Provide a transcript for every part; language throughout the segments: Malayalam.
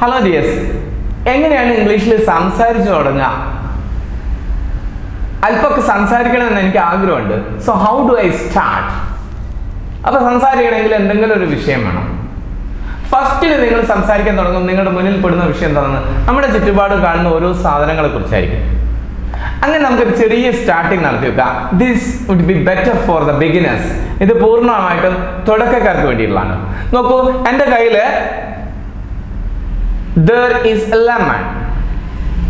ഹലോ ഡിയസ് എങ്ങനെയാണ് ഇംഗ്ലീഷിൽ സംസാരിച്ചു തുടങ്ങുക? അല്പമൊക്കെ സംസാരിക്കണമെന്ന് എനിക്ക് ആഗ്രഹമുണ്ട്. So how do I start അപ്പൊ സംസാരിക്കണമെങ്കിൽ എന്തെങ്കിലും ഒരു വിഷയം വേണം. ഫസ്റ്റിൽ നിങ്ങൾ സംസാരിക്കാൻ തുടങ്ങും. നിങ്ങളുടെ മുന്നിൽ പെടുന്ന വിഷയം എന്താണെന്ന്. നമ്മുടെ ചുറ്റുപാട് കാണുന്ന ഓരോ സാധനങ്ങളെ കുറിച്ചായിരിക്കും അങ്ങനെ നമുക്കൊരു ചെറിയ സ്റ്റാർട്ടിങ് നടത്തി വെക്കാം. This would be better for the beginners ഇത് പൂർണമായിട്ടും തുടക്കക്കാർക്ക് വേണ്ടിയിട്ടുള്ളതാണ്. നോക്കൂ എന്റെ കയ്യിൽ ദർ എ ലെമൺ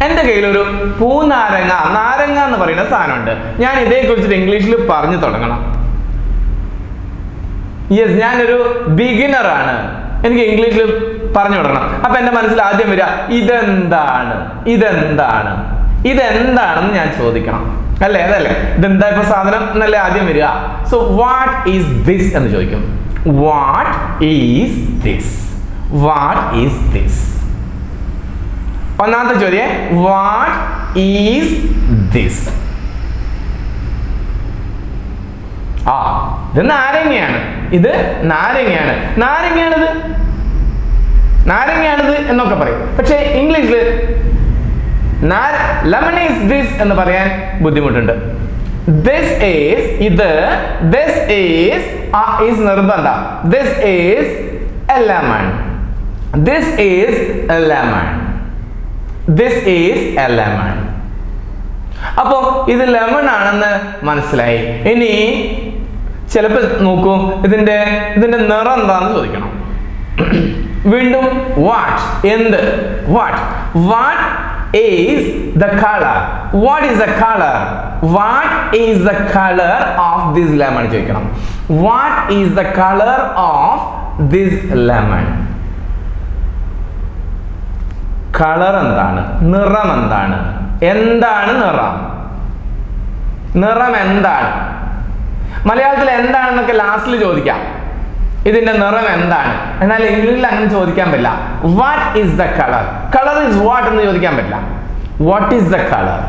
എന്റെ കയ്യിലൊരു പൂനാരങ്ങ നാരങ്ങ എന്ന് പറയുന്ന സാധനമുണ്ട്. ഞാൻ ഇതേക്കുറിച്ചിട്ട് ഇംഗ്ലീഷിൽ പറഞ്ഞു തുടങ്ങണം. യെസ് ഞാനൊരു ബിഗിനർ ആണ്. എനിക്ക് ഇംഗ്ലീഷിൽ പറഞ്ഞു തുടങ്ങണം. അപ്പൊ എന്റെ മനസ്സിൽ ആദ്യം വരിക ഇതെന്താണ്? ഇതെന്താണ്? ഇതെന്താണെന്ന് ഞാൻ ചോദിക്കണം. അല്ലേ? അതല്ലേ? ഇതെന്താ ഇപ്പൊ സാധനം എന്നല്ലേ ആദ്യം വരിക. സോ വാട്ട് ഈസ് ദിസ് എന്ന് ചോദിക്കും. What is this what is this ഒന്നാമത്തെ ചോദ്യം. വാട്ട് ഈസ് ദിസ് ആ ഇത് നാരങ്ങയാണ്. ഇത് നാരങ്ങയാണ്. നാരങ്ങയാണിത്? നാരങ്ങയാണിത് എന്നൊക്കെ പറയും. പക്ഷേ ഇംഗ്ലീഷിൽ ലെമൺ ഈസ് ദിസ് എന്ന് പറയാൻ ബുദ്ധിമുട്ടുണ്ട്. ദിസ് ഈസ് ഇത് ദിസ് ഈസ് ഈസ് നിർബന്ധ. This is a lemon this is a lemon this is a lemon അപ്പോ ഇത് ലെമൺ ആണെന്ന് മനസ്സിലായി. ഇനി ചിലപ്പോൾ നോക്കൂ ഇതിന്റെ ഇതിന്റെ നിറം എന്താണെന്ന് ചോദിക്കണം. വീണ്ടും വാട്ട് എന്ത്? What what is the colour what is the colour what is the colour of this lemon ചോദിക്കണം. What is the colour of this lemon colour എന്താണ്? നിറം എന്താണ്? എന്താണ് നിറം? നിറം എന്താണ്? മലയാളത്തിൽ എന്താണെന്നൊക്കെ ലാസ്റ്റിൽ ചോദിക്കാം. ഇതിന്റെ നിറം എന്താണ്? എന്നാൽ ഇംഗ്ലീഷിൽ അങ്ങനെ ചോദിക്കാൻ പറ്റില്ല. What is the colour colour is what എന്ന് ചോദിക്കാൻ പറ്റില്ല. വാട്ട് ഈസ് ദ കളർ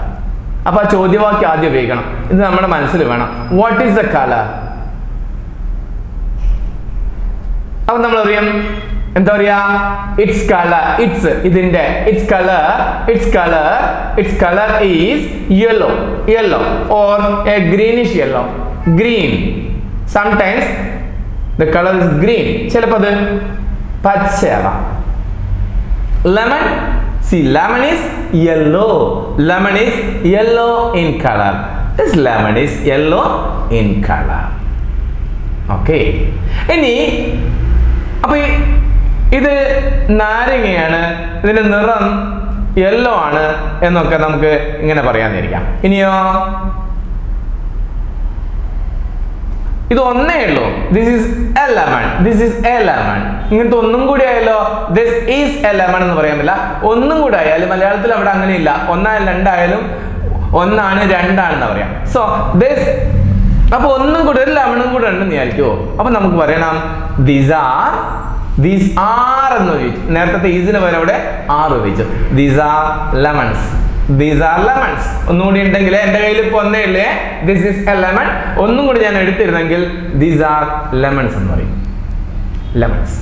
അപ്പൊ ആ ചോദ്യവാക്യം ആദ്യം ഉപയോഗിക്കണം. ഇത് നമ്മുടെ മനസ്സിൽ വേണം. വാട്ട് ഈസ് ദ കളർ അപ്പൊ നമ്മൾ അറിയാം എന്താ പറയാ? ഇറ്റ്സ് കളർ ഇറ്റ്സ് ഇതിന്റെ it's colour it's colour it's colour is yellow yellow or a greenish yellow green sometimes the colour is green ചിലപ്പോൾ അത് പച്ചയാവാം. Lemon see lemon is yellow lemon is yellow in colour this lemon is yellow in colour okay ഇനി അപ്പൊ ഈ- ഇത് നാരങ്ങയാണ് ഇതിന്റെ നിറം യെല്ലോ ആണ് എന്നൊക്കെ നമുക്ക് ഇങ്ങനെ പറയാന്നിരിക്കാം ഇനിയോ? ഇത് ഒന്നേ ഉള്ളൂ. This is a lemon this is a lemon ഇങ്ങനത്തെ ഒന്നും കൂടി ആയല്ലോ ദിസ് ഈസ് എ ലെമൺ എന്ന് പറയാൻ പറ്റില്ല. ഒന്നും കൂടി ആയാലും മലയാളത്തിൽ അവിടെ അങ്ങനെയില്ല. ഒന്നായാലും രണ്ടായാലും ഒന്നാണ് രണ്ടാണെന്ന് പറയാം. സോ ദിസ് അപ്പൊ ഒന്നും കൂടി ഒരു ലെമണും കൂടെ ഉണ്ടെന്ന് വിചാരിക്കുമോ അപ്പൊ നമുക്ക് പറയണം ദിസ് ആർ ദീസ് ആർ എന്ന് ചോദിച്ചു. നേരത്തെ ഈസിന് പകരം അവിടെ ആർ ഉപയോഗിച്ചു these are lemons these are lemons ഒന്നും കൂടി ഉണ്ടെങ്കിൽ എന്റെ കയ്യിൽ ഇപ്പൊ ഒന്നേ ഇല്ലേ? ദിസ് ഇസ് എ ലെമൺ ഒന്നും കൂടി ഞാൻ എടുത്തിരുന്നെങ്കിൽ ദീസ് ആർ ലെമൺസ് എന്ന് പറയും. ലെമൺസ്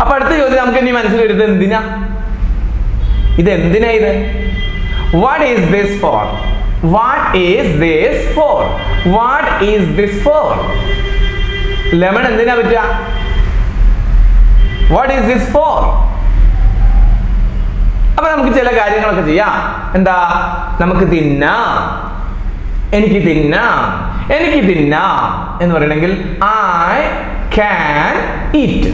അപ്പൊ അടുത്ത ചോദ്യം നമുക്ക് ഇനി മനസ്സിൽ വരുന്നത് എന്തിനാ? ഇത് എന്തിനാ ഇത്? What is this for what is this for what is this for lemon എന്തിനാ പറ്റുക? വാട്ട് ഈസ് ദിസ് ഫോർ അപ്പൊ നമുക്ക് ചില കാര്യങ്ങളൊക്കെ ചെയ്യാം. എന്താ? നമുക്ക് തിന്നാം. എനിക്ക് തിന്നാം. എനിക്ക് തിന്നാം എന്ന് പറയണമെങ്കിൽ I can eat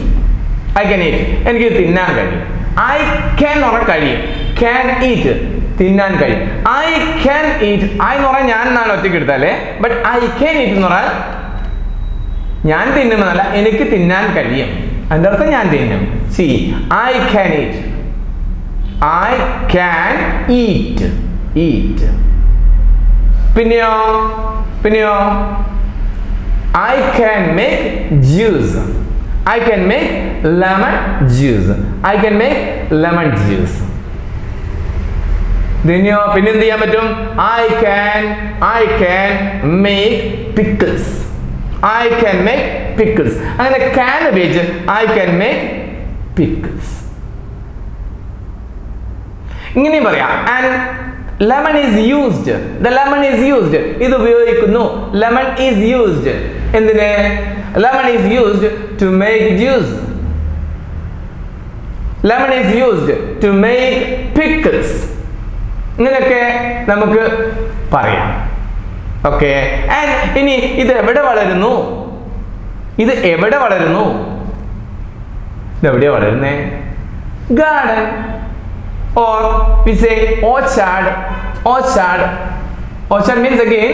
I can eat എനിക്ക് തിന്നാൻ കഴിയും. ഐ ക്യാൻ എന്ന് പറഞ്ഞാൽ കഴിയും. ക്യാൻ ഈറ്റ് തിന്നാൻ കഴിയും. ഐ ക്യാൻ ഈറ്റ് ഐ എന്ന് പറഞ്ഞാൽ ഞാൻ എന്നാണ് ഒറ്റയ്ക്ക് എടുത്താലേ? ബട്ട് ഐ ക്യാൻ ഈറ്റ് എന്ന് പറഞ്ഞാൽ ഞാൻ തിന്നുന്നതല്ല എനിക്ക് തിന്നാൻ കഴിയും. അതിന്റെ അർത്ഥം ഞാൻ തിന്നും. See I can eat I can eat eat പിന്നെയോ? പിന്നെയോ? I can make juice I can make lemon juice I can make lemon juice പിന്നെയോ പിന്നെ എന്ത് ചെയ്യാൻ പറ്റും? I can I can make pickles I can make pickles അങ്ങനെ ക്യാൻ ഉപയോഗിച്ച് ഐ ക്യാൻ മേക്ക് പിക്കിൾസ് ഇങ്ങനെയും പറയാം. And lemon is used the lemon is used ഇത് ഉപയോഗിക്കുന്നു. ലെമൺ ഈസ് യൂസ്ഡ് എന്തിന്? Lemon is used to make juice lemon is used to make pickles ഇങ്ങനെയൊക്കെ നമുക്ക് പറയാം. ഓക്കെ ഇനി ഇത് എവിടെ വളരുന്നു? ഇത് എവിടെ വളരുന്നു? ഇത് എവിടെയാ വളരുന്നേ? Garden or we say orchard orchard orchard means again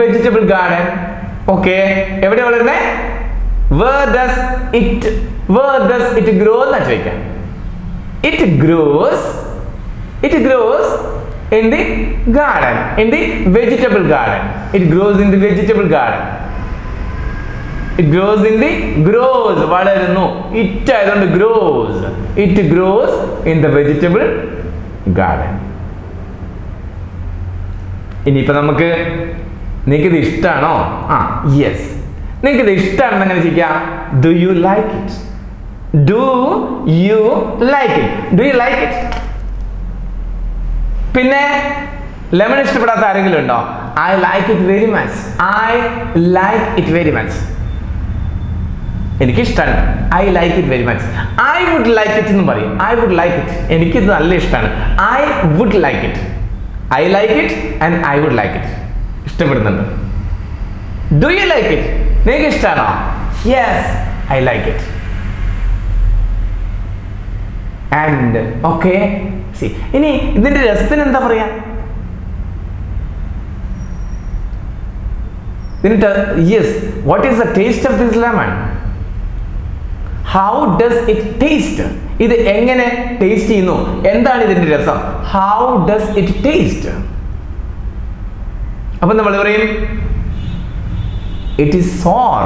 vegetable garden okay എവിടെ വളരുന്നേ? Where does it where does it grow എന്നാ ചോദിക്കാം? It grows it grows in the garden in the vegetable garden it grows in the vegetable garden it grows in the grows വളരുന്നു it ആയതുകൊണ്ട് grows it grows in the vegetable garden ഇനിയിപ്പോൾ നമുക്ക് നിനക്ക് ഇത് ഇഷ്ടമാണോ ആ യെസ് നിനക്ക് ഇത് ഇഷ്ടമാണെന്ന് എങ്ങനെ ചോദിക്കാം do you like it do you like it do you like it പിന്നെ ലെമൺ ഇഷ്ടപ്പെടാത്ത ആരെങ്കിലും ഉണ്ടോ? I like it very much I like it very much എനിക്ക് ഇഷ്ടമാണ് I like it very much I would like it എന്ന് പറയും. ഐ വുഡ് ലൈക്ക് ഇറ്റ് എനിക്കിത് നല്ല ഇഷ്ടമാണ് I would like it I like it and I would like it ഇഷ്ടപ്പെടുന്നുണ്ട്. ഡു യു ലൈക്ക് ഇറ്റ് നിങ്ങൾക്ക് ഇഷ്ടമാണോ yes I like it and okay see. ഇനി ഇതിന്റെ രസത്തിന് എന്താ പറയാ? ഇതിന്റെ yes what is the taste of this lemon how does it taste ഇത് എങ്ങനെ ടേസ്റ്റ് ചെയ്യുന്നു? എന്താണ് ഇതിന്റെ രസം? ഹൗ ഡസ് ഇറ്റ് ടേസ്റ്റ് അപ്പൊ നമ്മൾ പറയും? ഇറ്റ് ഈസ് സോർ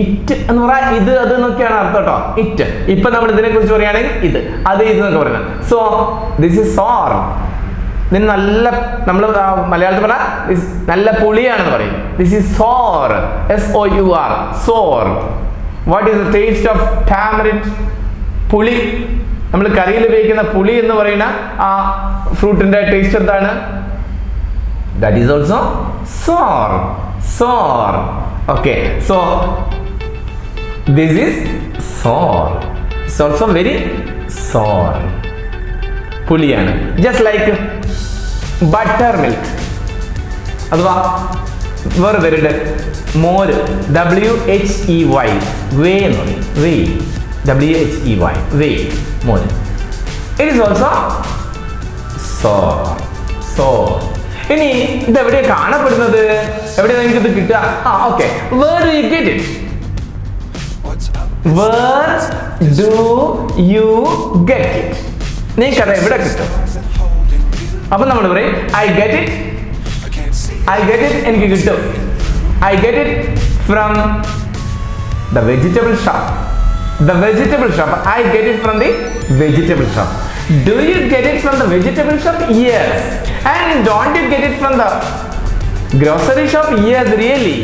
ഇറ്റ് എന്ന് പറയാൻ ഇത് അത് എന്നൊക്കെയാണ് അർത്ഥം കേട്ടോ. ഇറ്റ് ഇപ്പൊ നമ്മൾ ഇതിനെ കുറിച്ച് പറയുകയാണെങ്കിൽ ഇത് അത് ഇത് എന്നൊക്കെ പറയുന്നത്. സോ ദിസ് ഇസ് സോർ ഇതിന് നല്ല നമ്മൾ മലയാളത്തിൽ പറഞ്ഞ നല്ല പുളിയാണെന്ന് പറയും. This is sour S O U R sour what is the taste of tamarind പുളി? നമ്മൾ കറിയിൽ ഉപയോഗിക്കുന്ന പുളി എന്ന് പറയുന്ന ആ ഫ്രൂട്ടിന്റെ ടേസ്റ്റ് എന്താണ്? That is also sour sour okay so this is sour it's also very sour പുളിയാണ്. ജസ്റ്റ് ലൈക്ക് ബട്ടർ മിൽക്ക് അഥവാ വേറെ പേരുണ്ട് മോര്. W H E Y whey എന്ന് പറയും. Whey. W H E Y whey. മോര്. It is also so so ഇനി ഇത് എവിടെയാണ് കാണപ്പെടുന്നത്? എവിടെയാണ് നിങ്ങൾക്ക് ഇത് കിട്ടുക? ആ okay where you get it where do you get it നിങ്ങൾക്കത് എവിടെ കിട്ടും. അപ്പൊ നമ്മൾ പറയും I get it I get it എനിക്ക് കിട്ടും. I get it from the vegetable shop the vegetable shop I get it from the vegetable shop do you get it from the vegetable shop yes and don't you get it from the grocery shop? Yes really.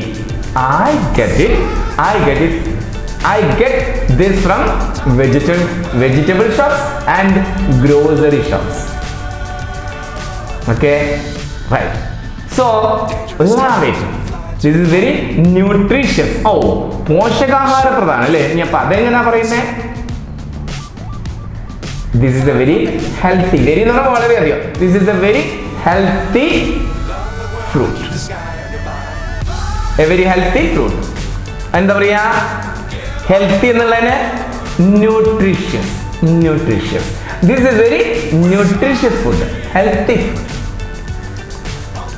I get it. I get it i get this from vegetable vegetable shops and grocery shops. Okay? Right. So love it this is very nutritious. ഓ പോഷകാഹാരപ്രധാനം അല്ലേ? ഇനി അപ്പൊ അതെങ്ങനെയാ പറയുന്നേ? This is a very healthy very എന്ന് പറഞ്ഞാൽ വളരെയധികം this is a very healthy fruit a very healthy fruit എന്താ പറയാ? ഹെൽത്തി എന്നുള്ളതിന് nutritious nutritious this is very nutritious food healthy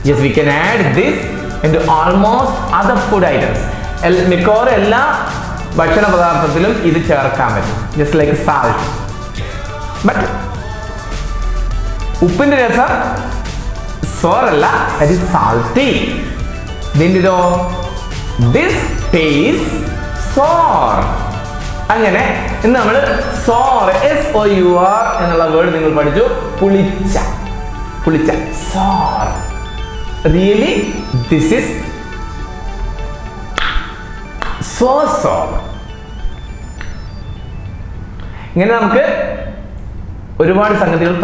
yes we can add this in almost other food items മിക്കവാറും എല്ലാ ഭക്ഷണ പദാർത്ഥത്തിലും ഇത് ചേർക്കാൻ പറ്റും. ജസ്റ്റ് ലൈക്ക് സാൾട്ട് ബട്ട് ഉപ്പിന്റെ രസം സോറല്ല അത് സാൾട്ടി ഇതിന്റെതോ ദിസ് ടേസ്റ്റ് സോർ. അങ്ങനെ ഇന്ന് നമ്മൾ sour S O U R എന്നുള്ള വേർഡ് നിങ്ങൾ പഠിച്ചു. പുളിച്ച. പുളിച്ച. Sour. Really this is so sour ഇങ്ങനെ നമുക്ക് ഒരുപാട് സംഗതികൾ